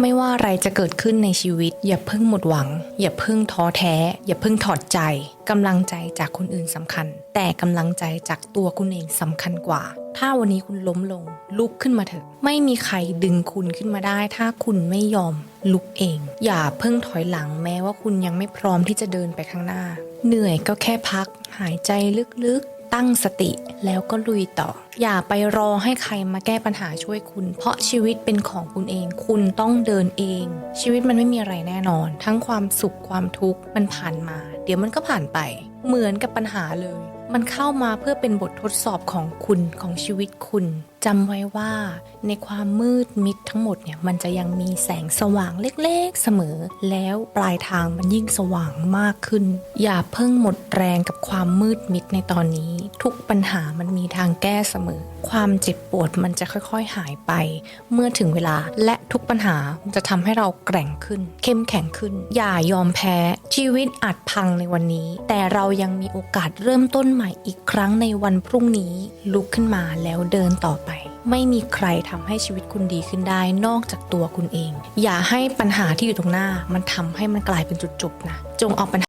ไม่ว่าอะไรจะเกิดขึ้นในชีวิต อย่าเพิ่งหมดหวัง อย่าเพิ่งท้อแท้ อย่าเพิ่งถอดใจกำลังใจจากคนอื่นสำคัญ แต่กำลังใจจากตัวคุณเองสำคัญกว่า ถ้าวันนี้คุณล้มลง ลุกขึ้นมาเถอะ ไม่มีใครดึงคุณขึ้นมาได้ ถ้าคุณไม่ยอมลุกเอง อย่าเพิ่งถอยหลังแม้ว่าคุณยังไม่พร้อมที่จะเดินไปข้างหน้า เหนื่อยก็แค่พัก หายใจลึกๆ ตั้งสติแล้วก็ลุยต่อ อย่าไปรอให้ใครมาแก้ปัญหาช่วยคุณ เพราะชีวิตเป็นของคุณเอง คุณต้องเดินเอง ชีวิตมันไม่มีอะไรแน่นอน ทั้งความสุขความทุกข์มันผ่านมา เดี๋ยวมันก็ผ่านไป เหมือนกับปัญหาเลย มันเข้ามาเพื่อเป็นบททดสอบของคุณของชีวิตคุณจำไว้ว่าในความมืดมิดทั้งหมดเนี่ยมันจะยังมีแสงสว่างเล็กๆเสมอ แล้วปลายทางมันยิ่งสว่างมากขึ้น อย่าเพิ่งหมดแรงกับความมืดมิดในตอนนี้ ทุกปัญหามันมีทางแก้เสมอ ความเจ็บปวดมันจะค่อยๆหายไป เมื่อถึงเวลาและทุกปัญหาจะทำให้เราแกร่งขึ้น เข้มแข็งขึ้น อย่ายอมแพ้ ชีวิตอาจพังในวันนี้ แต่เรายังมีโอกาสเริ่มต้นใหม่อีกครั้งในวันพรุ่งนี้ ลุกขึ้นมาแล้วเดินต่อไป ไม่มีใครทำให้ชีวิตคุณดีขึ้นได้นอกจากตัวคุณเอง อย่าให้ปัญหาที่อยู่ตรงหน้า มันทำให้มันกลายเป็นจุดจบนะ จงเอาปัญหา